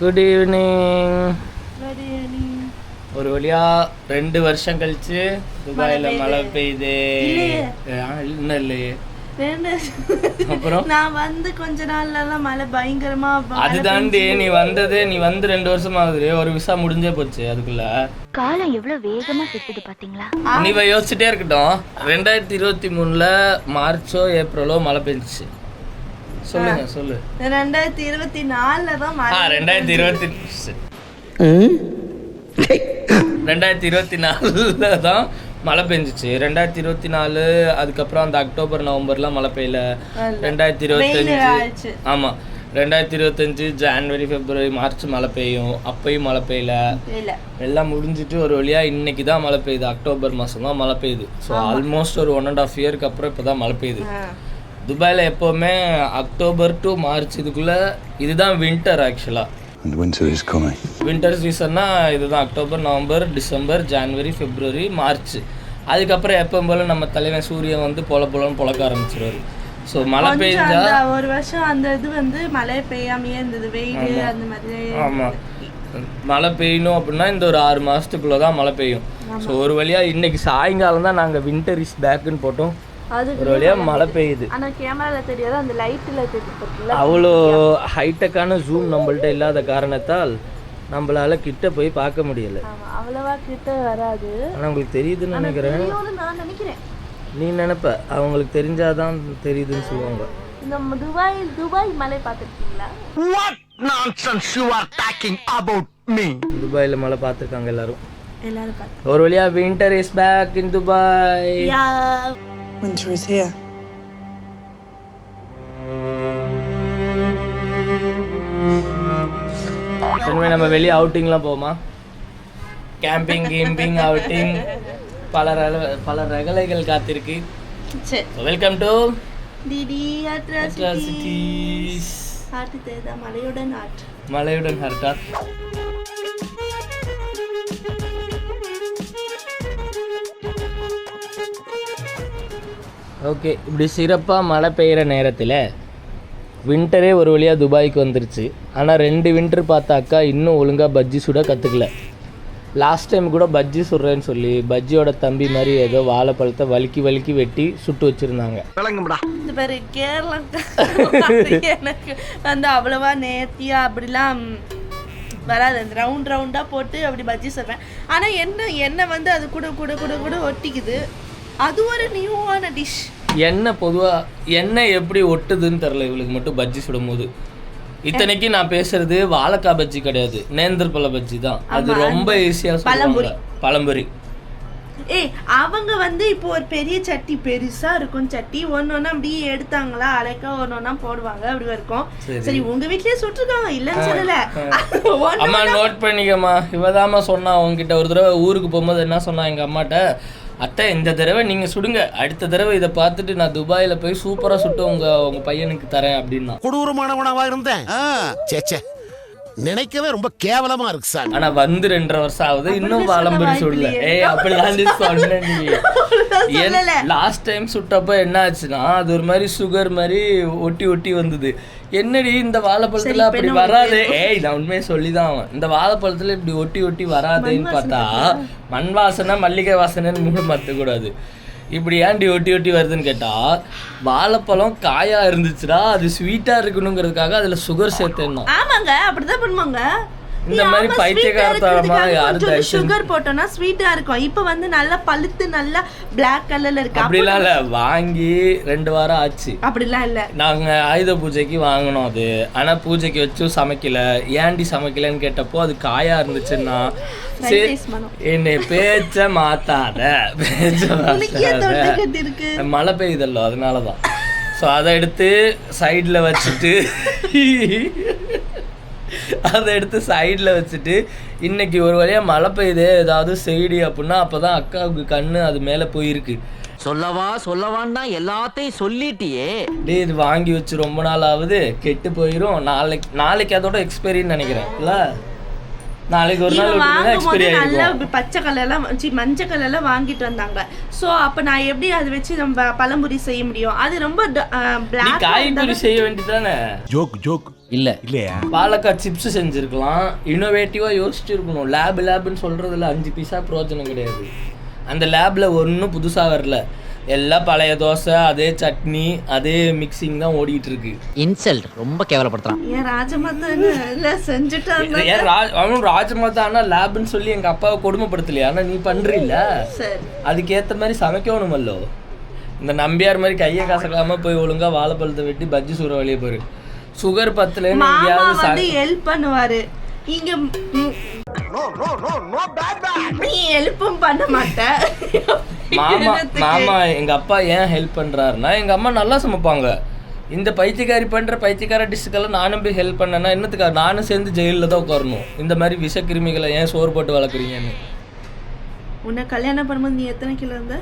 Good evening ஒரு வழியா ரெண்டு வருஷம் கழிச்சு துபாயில மழை பெய்யுது. இன்னும் இல்லையே. ரெண்டு அப்புறம்? நான் வந்து கொஞ்ச நாள்ல மழை பயங்கரமா அதுதாண்டி நீ வந்தது நீ வந்து ரெண்டு வருஷம் ஆகுது ஒரு விசா முடிஞ்சே போச்சு அதுக்குள்ள. காலம் எவ்வளவு வேகமா சுத்துது பாத்தீங்களா? நீ இவ யோசிச்சுட்டே இருக்கட்டும். ரெண்டாயிரத்தி இருபத்தி மூணுல மார்ச்சோ ஏப்ரலோ மழை பெஞ்சிச்சு. சொல்லுங்க சொல்லு. ரெண்டாயிரத்தி இருபத்தி நாலுல தான் ரெண்டாயிரத்தி இருபத்தி ரெண்டாயிரத்தி இருபத்தி நாலுல தான் மழை பெஞ்சிச்சு. ரெண்டாயிரத்தி இருபத்தி நாலு அதுக்கப்புறம் அந்த அக்டோபர் நவம்பர்லாம் மழை பெய்யல. ரெண்டாயிரத்தி இருபத்தஞ்சு. ஆமா. ரெண்டாயிரத்தி இருபத்தஞ்சு ஜான்வரி பிப்ரவரி மார்ச் மழை பெய்யும். அப்பயும் மழை பெய்யல. இல்ல எல்லாம் முடிஞ்சிட்டு ஒரு வழியா இன்னைக்கு தான் மழை பெய்யுது. அக்டோபர் மாதம் தான் மழை பெய்யுது. ஸோ ஆல்மோஸ்ட் ஒரு ஒன் அண்ட் ஆஃப் இயருக்கு அப்புறம் இப்போ தான் மழை பெய்யுது. ஆ. துபாயில் எப்போவுமே அக்டோபர் டு மார்ச் இதுக்குள்ள இதுதான் வின்டர் ஆக்சுவலாக And winter is coming. Winter சீசன்னா இதுதான் October November December January February March. அதுக்கப்புறம் எப்போ போல நம்ம தலைவன் சூரியன் வந்து பொல பொலன்னு பொழக்க ஆரம்பிச்சிருவாரு. ஸோ மழை கொஞ்சம் பெய்ஞ்சா அந்த ஒரு வருஷம் அந்த இது வந்து மழை பெய்யாமையே இருந்தது வெயில் அந்த மாதிரி. ஆமாம் மழை பெய்யணும் அப்படின்னா இந்த ஒரு ஆறு மாதத்துக்குள்ளே தான் மழை பெய்யும். ஸோ ஒரு வழியாக இன்னைக்கு சாயங்காலம் தான் நாங்கள் வின்டர் இஸ் பேக்குன்னு போட்டோம். ஒரு வழியாக மழை பெய்யுது. ஆனா கேமரால தெரியாது அந்த லைட்ல தெரியுது அவ்வளோ ஹைடெக்கான ஜூம் நம்மள்ட்ட இல்லாத காரணத்தால் நம்மளால கிட்ட போய் பார்க்க முடியல. ஆமா அவ்வளவா கிட்ட வராது. ஆனால் உங்களுக்கு தெரியுதுன்னு நினைக்கிறேன். நான் நினைக்கிறேன். நீ நினைப்ப அவங்களுக்கு தெரிஞ்சாதான் தெரியுதுன்னு சொல்லுவாங்க. இந்த துபாய் துபாய் மலை பார்த்துருக்கீங்களா? துபாயில் மழை பார்த்துருக்காங்க எல்லாரும். எல்லாரும் பார்த்து ஒரு வழியா winter is back in Dubai Winter is here. இனிமே நம்ம வெளியே அவுட்டிங்லாம் போமா கேம்பிங் கேம்பிங் அவுட்டிங் பல ரக- பல ரகலைகள் காத்திருக்கு. Welcome to DD atrocity atrocities மலையுடன் ஆட்டு மலையுடன் ஹர்டா ஓகே இப்படி சிறப்பாக மழை பெய்கிற நேரத்தில் வின்டரே ஒரு வழியாக துபாய்க்கு வந்துருச்சு. ஆனால் ரெண்டு வின்டர் பார்த்தாக்கா இன்னும் ஒழுங்காக பஜ்ஜி சுட கற்றுக்கல லாஸ்ட் டைம் கூட பஜ்ஜி சுடுறேன்னு சொல்லி பஜ்ஜியோட தம்பி மாதிரி ஏதோ வாழைப்பழத்தை வலிக்கி வலிக்கி வெட்டி சுட்டு வச்சுருந்தாங்க. இந்த பேரு கேரளா எனக்கு வந்து அவ்வளவா நேர்த்தியா அப்படிலாம் வராது. அந்த ரவுண்ட் ரவுண்டா போட்டு அப்படி பஜ்ஜி சொல்வேன் ஆனா என்ன எண்ணெய் வந்து அது கூட கூட கூட கூட ஒட்டிக்குது. அது ஒரு நியூவான டிஷ் எண்ணெய் பொதுவாக எண்ணெய் எப்படி ஒட்டுதுன்னு தெரில இவளுக்கு மட்டும் பஜ்ஜி சுடும்போது. இத்தனைக்கு நான் பேசுறது வாழைக்காய் பஜ்ஜி கிடையாது. நேந்திர பழ பஜ்ஜி தான். அது ரொம்ப ஈஸியாக பழம்புரி. சொல்லுவாங்க. பழம்புரி. ஏய் அவங்க வந்து இப்போ ஒரு பெரிய சட்டி பெருசா இருக்கும். சட்டி ஒன்னொன்னா அப்படியே எடுத்தாங்களா? அழைக்கா ஒன்னொன்னா போடுவாங்க. அப்படி இருக்கும். சரி. உங்க வீட்லயே சுட்டுருக்காங்க. இல்லைன்னு சொல்லல. அம்மா நோட் பண்ணிக்கம்மா. இவதாம்மா சொன்னா உங்ககிட்ட ஒரு தடவை ஊருக்கு போகும்போது என்ன சொன்னா எங்க அம்மாட்ட? அத்தை இந்த தடவை நீங்க சுடுங்க. அடுத்த தடவை இதை பார்த்துட்டு நான் துபாயில போய் சூப்பரா சுட்டு உங்க உங்க பையனுக்கு தரேன் அப்படின்னா. கொடூரமானவனாவா இருந்தேன்? சே சே நினைக்கவே ரொம்ப கேவலமா இருக்கு சார். ஆனா வந்து ரெண்டரை வருஷம் ஆகுது. இன்னும் பழம்புரி சுடல ஏய் அப்படிலாம் சொன்ன நீ. சொல்லல. லாஸ்ட் டைம் சுட்டப்ப என்ன ஆச்சுன்னா அது ஒரு மாதிரி சுகர் மாதிரி ஒட்டி ஒட்டி வந்தது. என்னடி இந்த வாழைப்பழத்துல அப்படி வராதே? ஏய் நான் உண்மையை சொல்லிதான் அவன் இந்த வாழைப்பழத்துல இப்படி ஒட்டி ஒட்டி வராதேன்னு பார்த்தா மண் வாசனை மல்லிகை வாசனைன்னு மூணு மாத்த கூடாது. இப்படி ஏன்டி ஒட்டி ஒட்டி வருதுன்னு கேட்டா வாழைப்பழம் காயா இருந்துச்சுடா அது ஸ்வீட்டா இருக்கணுங்கிறதுக்காக அதுல சுகர் சேர்த்தேன்னா. ஆமாங்க அப்படிதான் பண்ணுவாங்க. இந்த மாதிரி பைத்தியக்காரத்தனமா யாரு தயவு செஞ்சு- சுகர் போட்டோம்னா ஸ்வீட்டா இருக்கும். இப்போ வந்து நல்லா பழுத்து நல்லா Black கலர்ல இருக்கு. அப்ப- அப்படிலாம் இல்ல வாங்கி ரெண்டு வாரம் ஆச்சு. அப்படிலாம் இல்ல. நாங்க ஆயுத பூஜைக்கு வாங்கினோம் அது. ஆனா பூஜைக்கு வச்சும் சமைக்கல. ஏன்டி சமைக்கலன்னு கேட்டப்போ அது காயா இருந்துச்சுன்னா. என்னை பேச்ச மாத்தாத. பேச்ச மாத்தாத. மழை பெய்யுதல்லோ அதனாலதான். ஸோ அதை எடுத்து சைடில் வச்சுட்டு அதை எடுத்து சைடில் வச்சுட்டு இன்னைக்கு ஒரு வழியாக மழை பெய்யுதே ஏதாவது செய்டி அப்படின்னா அப்போ தான் அக்காவுக்கு கண்ணு அது மேலே போயிருக்கு. சொல்லவா சொல்லவான்னா எல்லாத்தையும் சொல்லிட்டியே. டேய் இது வாங்கி வச்சு ரொம்ப நாள் ஆகுது கெட்டு போயிடும் நாளைக்கு நாளைக்கு அதோட எக்ஸ்பைரின்னு நினைக்கிறேன். இல்ல? நாளைக்கு ஒரு நாள் இவன் விட்டுனா வாங்கும் போது எக்ஸ்பைரி நல்லா பச்சை கலர்லாம் சி மஞ்சள் கலர்லாம் வாங்கிட்டு வந்தாங்க. சோ அப்ப நான் எப்படி அதை வச்சு நம்ம பழம்புரி செய்ய முடியும்? அது ரொம்ப பிளாக் காய்கறி செய்ய வேண்டியதானே ஜோக் ஜோக் இல்ல. இல்லையா? பாலக்காய் சிப்ஸ் செஞ்சுருக்கலாம். இன்னோவேட்டிவாக யோசிச்சிருக்கணும். லேப் லேப்னு சொல்கிறதுல அஞ்சு பைசா பிரயோஜனம் கிடையாது. அந்த லேபில் ஒன்றும் புதுசாக வரல. எல்லாம் பழைய தோசை அதே சட்னி அதே மிக்சிங் தான் ஓடிட்டு இருக்கு இன்சல்ட் ரொம்ப கேவலப்படுத்துறான். ஏன் ராஜமாதா இல்ல செஞ்சுட்டாங்க? ஏன் ராஜ் அவனும் ராஜமாதா ஆனால் லேப்னு சொல்லி எங்கள் அப்பாவை கொடுமைப்படுத்தலையா? ஆனால் நீ பண்ணுறீல்ல சரி. அதுக்கேற்ற மாதிரி சமைக்கணுமல்லோ? இந்த நம்பியார் மாதிரி கையை கசக்காம போய் ஒழுங்கா வாழைப்பழத்தை வெட்டி பஜ்ஜி சூற வழியே போயிரு. சுகர் பத்துலன்னு மாமா எங்கேயாவது வந்து ஹெல்ப் பண்ணுவாரு. இங்க நீ ஹெல்ப்பும் பண்ண மாட்ட. மாமா? மாமா எங்க அப்பா ஏன் ஹெல்ப் பண்றாருன்னா எங்க அம்மா நல்லா சமைப்பாங்க. இந்த பைத்தியக்காரி பண்ற பைத்தியக்கார டிஷ்ஷுக்கெல்லாம் நானும் போய் ஹெல்ப் பண்ணேன்னா என்னத்துக்கா? நானும் சேர்ந்து ஜெயிலில் தான் உட்காரணும். இந்த மாதிரி விஷக்கிருமிகளை ஏன் சோறு போட்டு வளர்க்குறீங்கன்னு. உன்னை கல்யாணம் பண்ணும்போது நீ எத்தனை கிலோ இருந்த?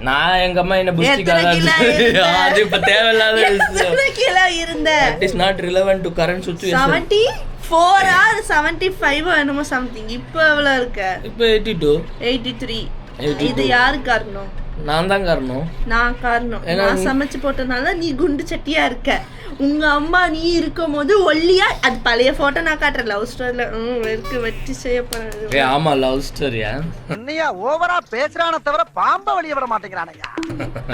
நான் எங்க அம்மா என்ன? புஷ்டிக்காக அது இப்ப தேவையில்லாத கிலோ இருந்த? It is not relevant to current situation seventy four or seventy five என்னமோ சம்திங் இப்போ எவ்வளோ இருக்க? இப்போ எயிட்டி டூ எயிட்டி த்ரீ 82. இது யாரு காரணம் நான் தான் காரணம் நான் காரணம் நான் சமைச்சு போட்டனால நீ குண்டு சட்டியா இருக்க. உங்க அம்மா நீ இருக்கும் போது ஒல்லியா அது பழைய போட்டோ நான் காட்டுறேன். லவ் ஸ்டோரியில இருக்கு வெட்டி செய்ய போறேன் ஏ ஆமா லவ் ஸ்டோரியா என்னையா ஓவரா பேசுறான தவிர பாம்ப வெளிய விட மாட்டேங்கிறானையா?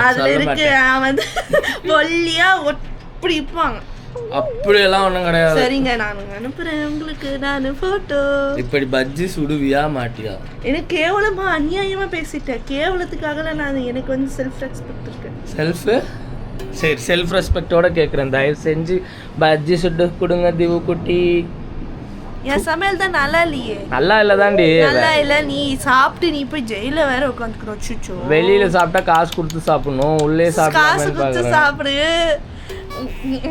அதுல இருக்கு. அவன் வந்து ஒல்லியா இப்படி இருப்பாங்க அப்படியெல்லாம் ஒன்றும் கிடையாது. சரிங்க நான் அனுப்புறேன். உங்களுக்கு நான் போட்டோ இப்படி பஜ்ஜி சுடுவியா மாட்டியா? எனக்கு கேவலமா அநியாயமா பேசிட்டேன். கேவலத்துக்காக நான் எனக்கு வந்து செல்ஃப் ரெஸ்பெக்ட் இருக்கு. செல்ஃபு சரி செல்ஃப் ரெஸ்பெக்டோட கேட்குறேன் தயவு செஞ்சு பஜ்ஜி சுட்டு கொடுங்க திவு குட்டி. என் சமையல் தான் நல்லா இல்லையே. நல்லா இல்லை தாண்டி. நல்லா இல்ல நீ சாப்பிட்டு நீ போய் ஜெயில வேற உட்காந்துக்கணும். சுச்சோ வெளியில சாப்பிட்டா காசு கொடுத்து சாப்பிடணும். உள்ளே காசு சாப்பிடலாம்னு கொடுத்து சாப்பிடு.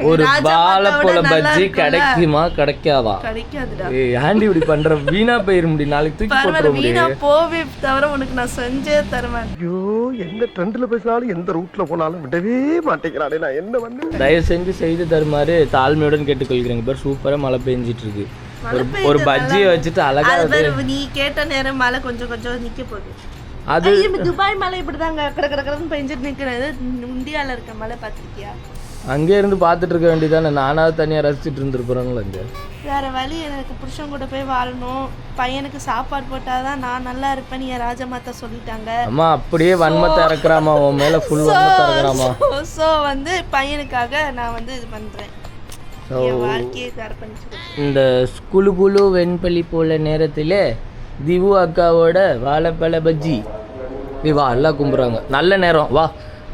ஒரு வாழைப்பழ பஜ்ஜி? கிடைக்குமா? கிடைக்காதா? கிடைக்காதுடா. ஆண்டி இப்படி பண்ற? வீணா போயிட முடியும் நாளைக்கு தூக்கி போட்டுற வீணா முடியும் போவே தவிர உனக்கு நான் செஞ்சே தருவேன் ஐயோ எந்த ட்ரெண்ட்ல பேசினாலும் எந்த ரூட்ல போனாலும் விடவே மாட்டேங்கிறானே. நான் என்ன வந்து தயவு செஞ்சு செய்து தருமாறு தாழ்மையுடன் கேட்டுக்கொள்கிறேன் பார் சூப்பரா மழை பெஞ்சிட்டு இருக்கு ஒரு பஜ்ஜியை வச்சுட்டு அழகா நீ கேட்ட நேரம் மழை கொஞ்சம் கொஞ்சம் நிக்க போகுது. அது துபாய் மழை இப்படிதாங்க கட கட கடன்னு பெஞ்சிட்டு நிக்கிறது இந்தியால இருக்க மழை பாத்திருக்கியா அங்கே இருந்து பார்த்துட்டு இருக்க வேண்டியதானே நானாவது தனியாக ரசிச்சுட்டு இருந்துருப்போறாங்களா இங்கே? வேற வழி எனக்கு புருஷன் கூட போய் வாழணும். பையனுக்கு சாப்பாடு போட்டாதான் நான் நல்லா இருப்பேன் என் ராஜமாத்தா சொல்லிட்டாங்க. அம்மா அப்படியே வன்மத்தை இறக்குறாமா? உன் மேலே ஃபுல் வன்மத்தை இறக்குறாமா? ஸோ வந்து பையனுக்காக நான் வந்து இது பண்றேன். என் வாழ்க்கையை இந்த ஸ்குலு புழு வெண்பலி போல நேரத்தில் திவு அக்காவோட வாழைப்பழ பஜ்ஜி. வா எல்லாம் கும்பிட்றாங்க. நல்ல நேரம். வா.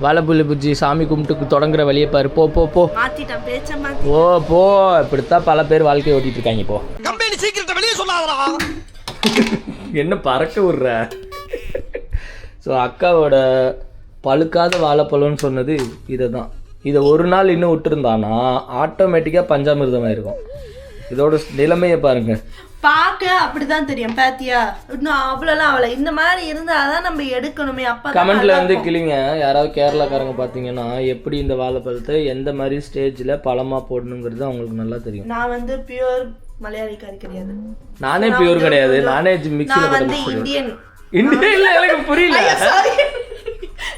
வாழைப்பழ பஜ்ஜி சாமி கும்பிட்டு தொடங்குற வழியை பாரு. போ போ போ. மாத்திட்டேன் பேச்ச மாத்தி. ஓ போ. இப்படித்தான் பல பேர் வாழ்க்கையை ஓட்டிட்டு இருக்காங்க போ கம்பெனி சீக்கிரத்தை வெளியே சொல்லாதடா. என்ன பறக்க விடுற? ஸோ அக்காவோட பழுக்காத வாழைப்பழம்னு சொன்னது இதை தான் இதை ஒரு நாள் இன்னும் விட்டுருந்தானா ஆட்டோமேட்டிக்காக பஞ்சாமிர்தம் ஆயிருக்கும் இதோட நிலைமையை பாருங்க. பார்க்க அப்படிதான் தெரியும் பாத்தியா? இன்னும் அவ்வளோலாம் அவளை இந்த மாதிரி இருந்தாதான் நம்ம எடுக்கணுமே அப்ப கமெண்ட்ல வந்து கிளிங்க யாராவது கேரளாக்காரங்க பார்த்தீங்கன்னா எப்படி இந்த வாழைப்பழத்தை எந்த மாதிரி ஸ்டேஜில் பழமா போடணுங்கிறது அவங்களுக்கு நல்லா தெரியும். நான் வந்து பியூர் மலையாளிக்காரி கிடையாது. நானே பியூர் கிடையாது. நானே நான் வந்து இந்தியன் இந்தியா எனக்கு புரியல.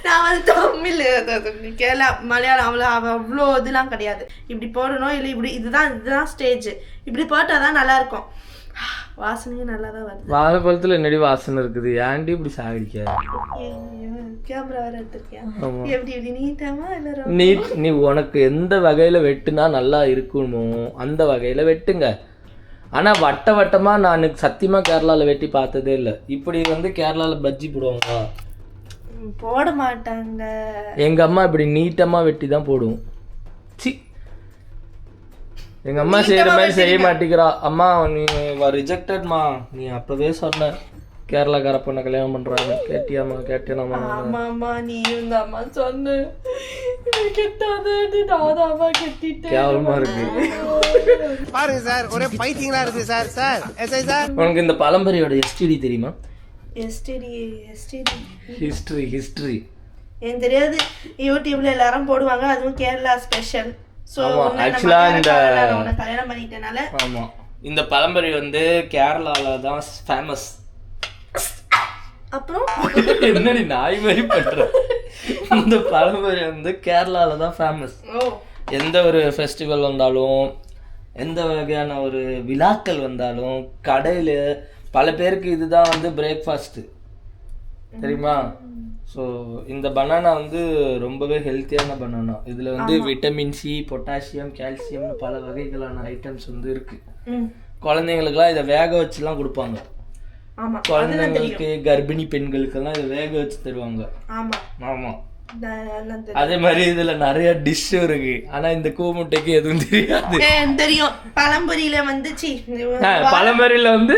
நான் வந்து தமிழ் கேரளா மலையாளம் அவ்வளோ அவ்வளோ இதெல்லாம் கிடையாது. இப்படி போடணும் இல்லை இப்படி இதுதான் இதுதான் ஸ்டேஜ் இப்படி போட்டால் தான் நல்லா இருக்கும் வாசனையும் நல்லா தான் வருது. வாழைப்பழத்தில் நெடி வாசனை இருக்குது? ஏன்டி இப்படி சாகடிக்க கேமரா வேற எடுத்திருக்கியா? ஆமா. எப்படி இப்படி நீட்டாமா இல்லை நீ நீ உனக்கு எந்த வகையில் வெட்டுனா நல்லா இருக்குமோ அந்த வகையில் வெட்டுங்க. ஆனால் வட்ட வட்டமாக நான் சத்தியமாக கேரளாவில் வெட்டி பார்த்ததே இல்லை. இப்படி வந்து கேரளாவில் பஜ்ஜி போடுவாங்களா? போட மாட்டாங்க. எங்கள் அம்மா இப்படி நீட்டமாக வெட்டி தான் போடுவோம். சி. எங்கள் அம்மா செய்கிற மாதிரி செய்ய மாட்டேங்கிறா. அம்மா நீ ரிஜெக்டட்மா நீ அப்போவே சொன்ன. கேரளாக்கார பொண்ணை கல்யாணம் பண்ணுறாங்க கேட்டியாம்மா கேட்டியாம்மா ஆமா ஆமா நீ இந்த அம்மா சொன்ன. கெட்டாது நான் அம்மா கெட்டிட்டேன். கேவலமாக இருக்கு. பாருங்க சார் ஒரே பைத்தியங்களா இருக்கு சார் சார். எஸ்ஐ சார் உனக்கு இந்த பழம்பரையோட எஸ்டிடி தெரியுமா? எஸ்டிடி எஸ்டிடி ஹிஸ்ட்ரி ஹிஸ்ட்ரி எனக்கு தெரியாது. யூடியூப்ல எல்லாரும் போடுவாங்க. அதுவும் கேரளா ஸ்பெஷல் ஸோ ஆமா, actually இந்த- கல்யாணம் பண்ணிட்டனால. ஆமாம் இந்த பழம்பரை வந்து கேரளாவில் தான் ஃபேமஸ் அப்புறம்? என்னடி நாய் மாதிரி பண்ற? இந்த பழம்பரை வந்து கேரளாவில் தான் ஃபேமஸ் எந்த ஒரு ஃபெஸ்டிவல் வந்தாலும் எந்த வகையான ஒரு விழாக்கள் வந்தாலும் கடையில் பல பேருக்கு இதுதான் வந்து பிரேக்ஃபாஸ்ட்டு தெரியுமா? ஸோ இந்த பனானா வந்து ரொம்பவே ஹெல்த்தியான பனானா இதில் வந்து விட்டமின் சி பொட்டாசியம் கால்சியம்னு பல வகைகளான ஐட்டம்ஸ் வந்து இருக்கு. ம். குழந்தைங்களுக்குலாம் இதை வேக வச்சுலாம் கொடுப்பாங்க. குழந்தைங்களுக்கு கர்ப்பிணி பெண்களுக்கெல்லாம் இதை வேக வச்சு தருவாங்க. ஆமா. ஆமாம். அதே மாதிரி இதுல நிறைய டிஷ் இருக்கு. ஆனா இந்த கூமுட்டைக்கு எதுவும் தெரியாது. தெரியும். பழம்பொரியில வந்து சி பழமறையில வந்து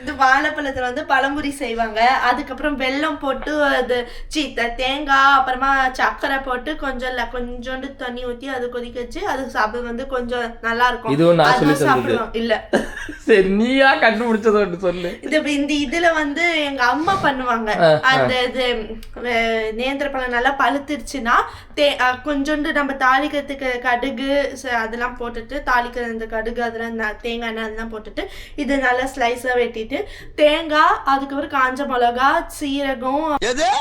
இந்த வாழைப்பழத்துல வந்து பழம்புரி செய்வாங்க. அதுக்கப்புறம் வெல்லம் போட்டு அது சி தேங்காய் அப்புறமா சர்க்கரை போட்டு கொஞ்சம் கொஞ்சோண்டு தண்ணி ஊத்தி அது கொதிக்க வச்சு அது சாப்பிட வந்து கொஞ்சம் நல்லா இருக்கும் இதுவும் நான் சொல்லி. சாப்பிடுவோம் இல்ல. சரி நீயா கண்டுபிடிச்சத ஒன்று சொல்லு. இது இந்த இதுல வந்து எங்க அம்மா பண்ணுவாங்க. அந்த இது நேந்திர பழம் நல்லா பழுத்துருச்சுன்னா தே கொஞ்சோண்டு நம்ம தாளிக்கிறதுக்கு கடுகு அதெல்லாம் போட்டுட்டு தாளிக்கிற இந்த கடுகு அதெல்லாம் தேங்காய் எண்ணெய் அதெல்லாம் போட்டுட்டு இது நல்லா ஸ்லைஸா வெட்டிட்டு தேங்காய் அதுக்கப்புறம் காஞ்ச மிளகா சீரகம்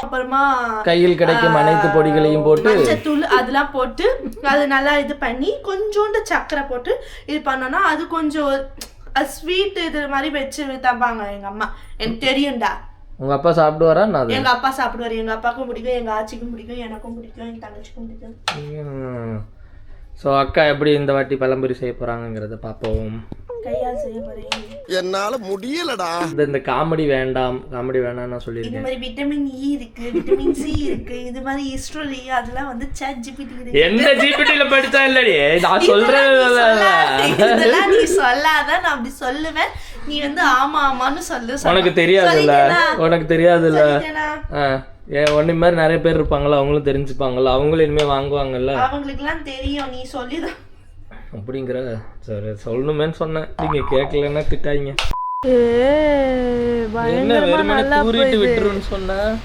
அப்புறமா கையில் கிடைக்கும் அனைத்து பொடிகளையும் போட்டு மஞ்சத்தூள் அதெல்லாம் போட்டு அது நல்லா இது பண்ணி கொஞ்சோண்டு சர்க்கரை போட்டு இது பண்ணோம்னா அது கொஞ்சம் ஸ்வீட் இது மாதிரி வச்சு தப்பாங்க எங்க அம்மா. எனக்கு தெரியும்டா. உங்க அப்பா சாப்பிடுவாரா நான் எங்க அப்பா சாப்பிடுவாரு. எங்க அப்பாவுக்கும் பிடிக்கும் எங்க ஆச்சிக்கும் பிடிக்கும் எனக்கும் பிடிக்கும் எங்க தங்கச்சிக்கும் பிடிக்கும். ஸோ அக்கா எப்படி இந்த வாட்டி பழம்புரி செய்ய போறாங்கங்கிறத பார்ப்போம். கையால் செய்ய போறேன் என்னால முடியலடா. இந்த இந்த காமெடி வேண்டாம் காமெடி வேண்டாம் நான் இது சொல்லியிருக்கேன் மாதிரி விட்டமின் இ இருக்கு விட்டமின் சி இருக்கு இது மாதிரி ஹிஸ்டரி அதெல்லாம் வந்து சாட் ஜிபிடி இருக்கு எந்த ஜிபிடியில படிச்சா இல்லடி? நான் சொல்றேன் இதெல்லாம் நீ சொல்லாத நான் அப்படி சொல்லுவேன். நீ வந்து ஆமா ஆமான்னு சொல்லு உனக்கு தெரியாதுல்ல. சொல்லிட்டேனா? உனக்கு தெரியாதுல்ல. சொல்லிட்டேனா? ஆ ஏன் ஒன்னு மாதிரி நிறைய பேர் இருப்பாங்கல்ல அவங்களும் தெரிஞ்சுப்பாங்கல்ல அவங்களும் இனிமே வாங்குவாங்கல்ல. அவங்களுக்குலாம் தெரியும் நீ சொல்லிதான் அப்படிங்கிற சரி சொல்லணுமேன்னு சொன்னேன். நீங்க கேட்கலன்னா திட்டாங்க என்ன வெறுமனே தூரிட்டு விட்டுருன்னு சொன்ன?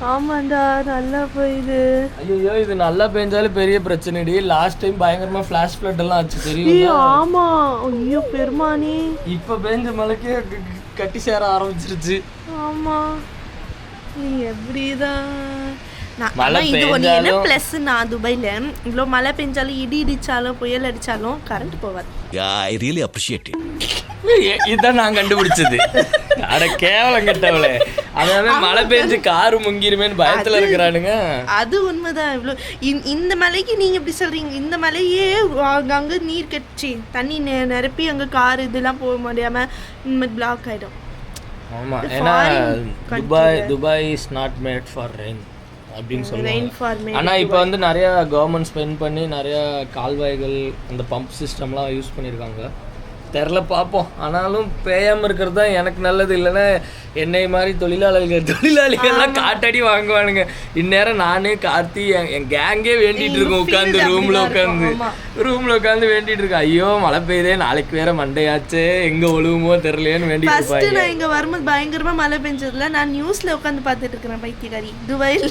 ஆமாண்டா நல்லா போயிது. ஐயோ இது நல்லா பெஞ்சாலும் பெரிய பிரச்சனைடி. லாஸ்ட் டைம் பயங்கரமா ஃபிளாஷ் ஃபிளட் எல்லாம் ஆச்சு தெரியும்? ஆமா. ஐயோ பெருமானி. இப்ப பெஞ்ச மழைக்கே க- க- கட்டி சேர ஆரம்பிச்சிருச்சு. ஆமா. நீ எப்படிதான் இது ஒன்று என்ன ப்ளஸ் நான் துபாயில? இவ்வளோ மழை பெஞ்சாலும் இடி இடிச்சாலும் புயல் அடிச்சாலும் கரண்ட் போவாது ஐ ரியலி அப்ரிஷியேட் இதான் நான் கண்டுபிடிச்சது. அட கேவலம் கெட்டவளே. அதாவது மழை பெஞ்சு காரு முங்கிருமேன்னு பயத்துல இருக்கிறானுங்க. அது உண்மைதான். இவ்வளோ இந்த மலைக்கு நீங்க எப்படி சொல்றீங்க? இந்த மலையே அங்கங்க நீர் கட்சி தண்ணி நெ- நிரப்பி அங்க கார் இதெல்லாம் போக முடியாம பிளாக் ஆயிடும். ஆமா ஏன்னா Dubai Dubai is not made for rain அப்படின்னு சொல்லுவாங்க. ஃபார் மே ஆனா இப்போ வந்து நிறைய கவர்மெண்ட் ஸ்பெண்ட் பண்ணி நிறைய கால்வாய்கள் அந்த பம்ப் சிஸ்டம்லாம் யூஸ் பண்ணியிருக்காங்க தெரில பார்ப்போம். ஆனாலும் பேயாம இருக்கிறது தான் எனக்கு நல்லது. இல்லைன்னா என்னை மாதிரி தொழிலாளர்கள் தொழிலாளிகள்லாம் காட்டடி வாங்குவானுங்க. இந்நேரம் நானே கார்த்தி என் என் கேங்கே வேண்டிட்டு இருக்கோம். உட்காந்து ரூம்ல உட்காந்து ரூம்ல உட்காந்து வேண்டிட்டு இருக்கோம். ஐயோ மழை பெய்யுதே நாளைக்கு வேற மண்டையாச்சே எங்க ஒழுகுமோ தெரியலையேன்னு வேண்டிட்டு இருப்பாங்க. நான் இங்க வரும்போது பயங்கரமா மழை பெஞ்சதுல நான் நியூஸ்ல உட்காந்து பார்த்துட்டு இருக்கிறேன் பைத்தியக்காரி. துபாயில்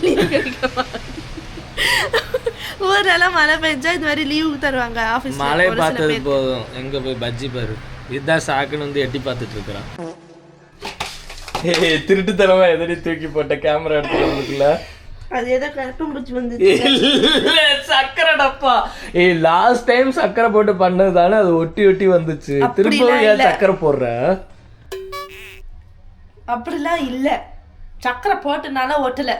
ஊரெல்லாம் மழை பெஞ்சா இது மாதிரி லீவு தருவாங்க ஆஃபீஸ் மழை பார்த்தது போதும். எங்க போய் பஜ்ஜி பாரு. இதுதான் சாக்குன்னு வந்து எட்டி பார்த்துட்டு இருக்கிறான். திருட்டுத்தனமா எதடி தூக்கி போட்ட கேமரா எடுத்துக்கிறதுக்குள்ள அது ஏதோ கட்டும் பிடிச்சி வந்து சக்கரை டப்பா. ஏய் லாஸ்ட் டைம் சக்கரை போட்டு பண்ணது தானே அது ஒட்டி ஒட்டி வந்துச்சு. திரும்பவும் ஏன். சக்கரை போடுற? அப்படிலாம் இல்ல. சக்கரை போட்டனால ஒட்டல.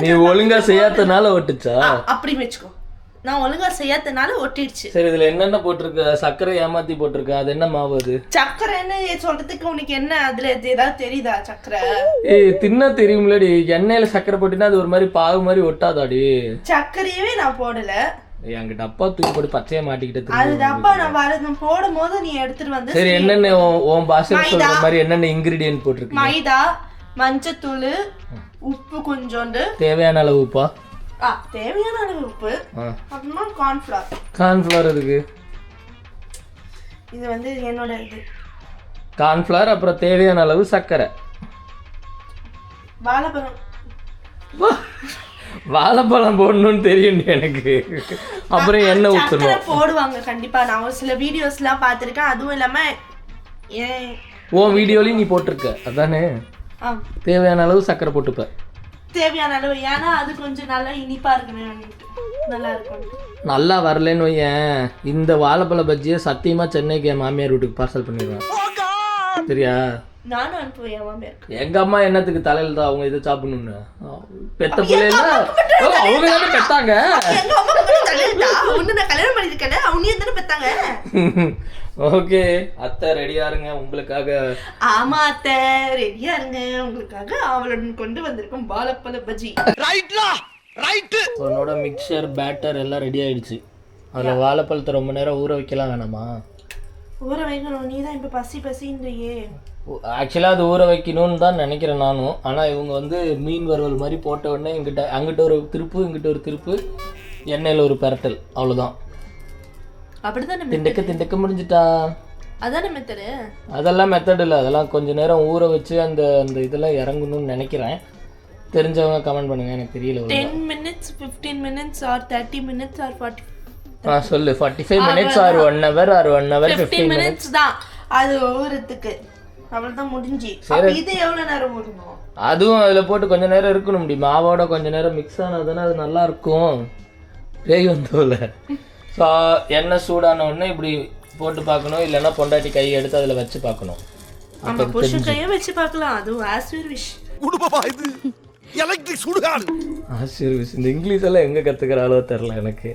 நீ ஒழுங்கா செய்யாதனால ஒட்டுச்சா? ஆ, அப்படி வச்சுக்கோ. நான் ஒழுங்கா செய்யாதனால ஒட்டிடுச்சு. சரி இதுல என்னென்ன போட்டிருக்க? சக்கரை ஏமாத்தி போட்டிருக்க. அது என்ன மாவு அது? சக்கரைன்னு சொல்றதுக்கு உனக்கு என்ன? அதுல ஏதாவது தெரியுதா சக்கரை ஏய் தின்னா தெரியும்லடி. எண்ணெயில சக்கரை போட்டினா அது ஒரு மாதிரி பாகு மாதிரி ஒட்டாதாடி. சர்க்கரையவே நான் போடல. அங்க டப்பா தூக்கி போட்டு பச்சையா மாட்டிக்கிட்டு அது டப்பா நான் வரது போடும் போது நீ எடுத்துட்டு வந்து சரி என்னென்ன உன்- பாஷையில் சொல்ற மைதா. மாதிரி என்னென்ன இன்கிரிடியன்ட் போட்டிருக்கு மைதா. மஞ்சத்தூள் உப்பு கொஞ்சோண்டு. தேவையான அளவு உப்பா? ஆ தேவையான அளவு உப்பு. அப்புறமா கார்ன்ஃபிளவர் கார்ன்ஃப்ளவர் இருக்கு இது வந்து என்னோட இது. கார்ன்ஃப்ளவர் அப்புறம் தேவையான அளவு சர்க்கரை. வாழைப்பழம். வாழைப்பழம் போடணும்னு தெரியும் எனக்கு. அப்புறம் எண்ணெய் சக்கரை ஊற்றணும் போடுவாங்க கண்டிப்பா. நான் ஒரு சில வீடியோஸ்லாம் பார்த்துருக்கேன். அதுவும் இல்லாம ஏன் உன் வீடியோலையும் நீ போட்டிருக்க. அதானே? தேவையான அளவு சர்க்கரை போட்டுப்ப. தேவையான அளவு. ஏன்னா அது கொஞ்சம் நல்லா இனிப்பா இருக்கணும் நல்லா இருக்கும். நல்லா வரலன்னு வையேன். இந்த வாழைப்பழ பஜ்ஜியை சத்தியமா சென்னைக்கு என் மாமியார் வீட்டுக்கு பார்சல் பண்ணிடுவேன். சரியா? நானும் அனுப்புவேன் என் மாமியாருக்கு. எங்க அம்மா என்னத்துக்கு தலையில தான் அவங்க இதை சாப்பிடணும்னு? பெத்த பிள்ளைல அவங்க தானே பெத்தாங்க. ஒண்ணு நான் கல்யாணம் பண்ணிருக்கேன் பெத்தாங்க ஓகே அத்தை ரெடியா இருங்க. உங்களுக்காக ஆமா அத்தை ரெடியா இருங்க. உங்களுக்காக அவளுடன் கொண்டு வந்திருக்கும் வாழைப்பழ பஜ்ஜி. உன்னோட மிக்சர் பேட்டர் எல்லாம் ரெடி ஆயிடுச்சு. அதுல வாழைப்பழத்தை ரொம்ப நேரம் ஊற வைக்கலாம் வேணாமா? ஊற வைக்கணும். நீ தான் இப்ப பசி பசின்றியே. ஆக்சுவலாக அது ஊற வைக்கணும்னு தான் நினைக்கிறேன் நானும். ஆனால் இவங்க வந்து மீன் வறுவல் மாதிரி போட்ட உடனே இங்கிட்ட அங்கிட்ட ஒரு திருப்பு இங்கிட்ட ஒரு திருப்பு எண்ணெயில் ஒரு பெரட்டல். அவ்வளோதான் அப்படிதானே திண்டுக்க திண்டுக்க முடிஞ்சிட்டா? அதானே மெத்தடு அதெல்லாம் மெத்தட் இல்லை. அதெல்லாம் கொஞ்ச நேரம் ஊற வச்சு அந்த அந்த இதெல்லாம் இறங்கணும்னு நினைக்கிறேன். தெரிஞ்சவங்க கமெண்ட் பண்ணுங்க. எனக்கு தெரியல. Ten minutes fifteen minutes or thirty minutes or forty ஆ சொல்லு. Forty five minutes or one hour or one hour fifteen minutes தான். அது ஒவ்வொருத்துக்கு அவ்வளவுதான் முடிஞ்சு. இது எவ்வளவு நேரம் ஓடணும் அதுவும் அதில் போட்டு கொஞ்ச நேரம் இருக்கணும் முடியும் மாவோட கொஞ்ச நேரம் மிக்ஸ் ஆனதுன்னா அது நல்லா இருக்கும். பேய் வந்தோல ஸோ எண்ணெய் சூடான உடனே இப்படி போட்டு பார்க்கணும். இல்லைன்னா பொண்டாட்டி கை எடுத்து அதில் வச்சு பார்க்கணும். நம்ம புருஷன் கையை வச்சு பார்க்கலாம். அதுவும் ஆஸ்வீர் விஷ் குடும்பமா இது எலக்ட்ரிக் சுடுகாடு. இந்த இங்கிலீஷ் எல்லாம் எங்கே கற்றுக்கிறாலோ தெரில எனக்கு.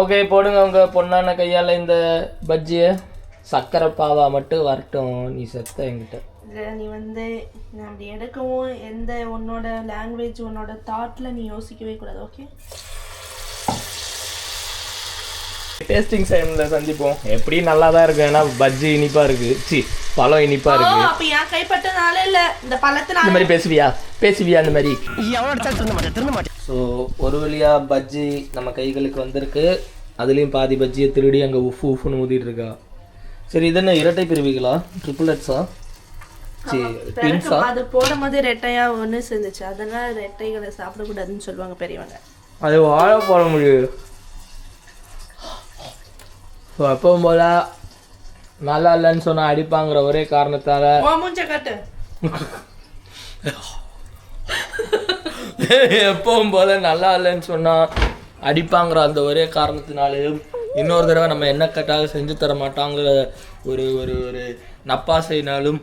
ஓகே போடுங்க உங்கள் பொண்ணான கையால் இந்த பஜ்ஜியை. சக்கரை பாவா மட்டும் வரட்டும். நீ செத்த என்கிட்ட. இல்ல நீ வந்து நான் அப்படி எடுக்கவும் எந்த உன்னோட லாங்குவேஜ் உன்னோட தாட்ல நீ யோசிக்கவே கூடாது ஓகே டேஸ்டிங் டைமில் சந்திப்போம். எப்படி நல்லா தான் இருக்கு? ஏன்னா பஜ்ஜி இனிப்பாக இருக்குது சி பழம் இனிப்பாக ஓ இருக்குது அப்ப என் கைப்பட்டனால இல்ல. இந்த பழத்தினால. இந்த மாதிரி பேசுவியா? பேசுவியா அந்த மாதிரி? எவ்வளோ திருந்த மாட்டேன் ஸோ ஒரு வழியா பஜ்ஜி நம்ம கைகளுக்கு வந்திருக்கு. அதுலேயும் பாதி பஜ்ஜியை திருடி அங்கே உஃப் உஃப்னு ஊதிட்டு இருக்கா. சரி இது என்ன இரட்டை பிரிவிகளா? ட்ரிபிள் எட்ஸா அது போடும் போது ரெட்டையா ஒண்ணு சேர்ந்துச்சு. அதனால ரெட்டைகளை சாப்பிடக்கூடாதுன்னு சொல்லுவாங்க பெரியவங்க. அது வாழ போட முடியும் எப்பவும் போல நல்லா இல்லைன்னு சொன்னா அடிப்பாங்கிற ஒரே காரணத்தால மூஞ்ச காட்டு. எப்பவும் போல நல்லா இல்லைன்னு சொன்னா அடிப்பாங்கிற அந்த ஒரே காரணத்தினாலேயும் இன்னொரு தடவை நம்ம என்ன கேட்டாலும் செஞ்சு தர மாட்டாங்கிற ஒரு ஒரு ஒரு நப்பாசைனாலும்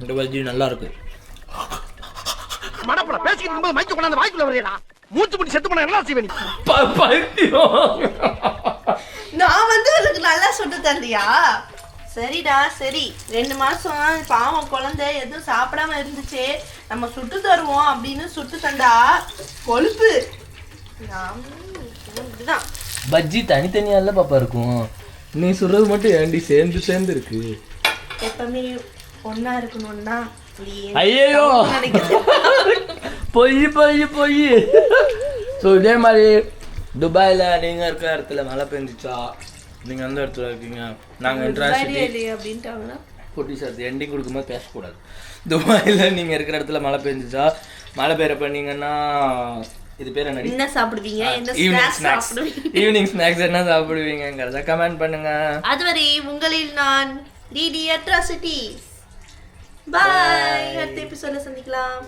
இந்த பஜ்ஜி நல்லா இருக்கு. மடப்பட பேசிக்கிட்டு இருக்கும்போது மைக்கு கொண்டாந்து வாய்க்குள்ள வரையடா. மூச்சு முடி செத்து போனா என்ன செய்வேன் பைத்தியம். நல்லா சுட்டு தரலையா? சரிடா சரி. ரெண்டு மாசம் பாவம் குழந்தை எதுவும் சாப்பிடாம இருந்துச்சு. நம்ம சுட்டு தருவோம் அப்படின்னு சுட்டு தந்தா கொழுப்பு. இதுதான். பஜ்ஜி தனித்தனியால பாப்பா இருக்கும். நீ சொல்றது மட்டும் ஏண்டி சேர்ந்து சேர்ந்து இருக்கு? எப்பவுமே ஒண்ணா இருக்கணும்னா ஐயோ பொய் பொய் பொய். ஸோ இதே மாதிரி துபாயில் நீங்கள் இருக்கிற இடத்துல மழை பெஞ்சிச்சா? நீங்கள் அந்த இடத்துல இருக்கீங்க. நாங்கள் இன்ட்ராசிட்டி அப்படின்ட்டாங்கன்னா? குட்டி சார் எண்டிங் கொடுக்கும்போது பேசக்கூடாது. துபாயில் நீங்கள் இருக்கிற இடத்துல மழை பெஞ்சிச்சா? மழை பெய்யறப்ப நீங்கன்னா இது பேர் என்ன என்ன சாப்பிடுவீங்க? என்ன ஈவினிங் ஸ்நாக்ஸ் ஈவினிங் ஸ்நாக்ஸ் என்ன சாப்பிடுவீங்கிறத கமெண்ட் பண்ணுங்க. அதுவரை உங்களில் நான் டிடி அட்ராசிட்டிஸ். பாய் அடுத்த எபிசோட சந்திக்கலாம்.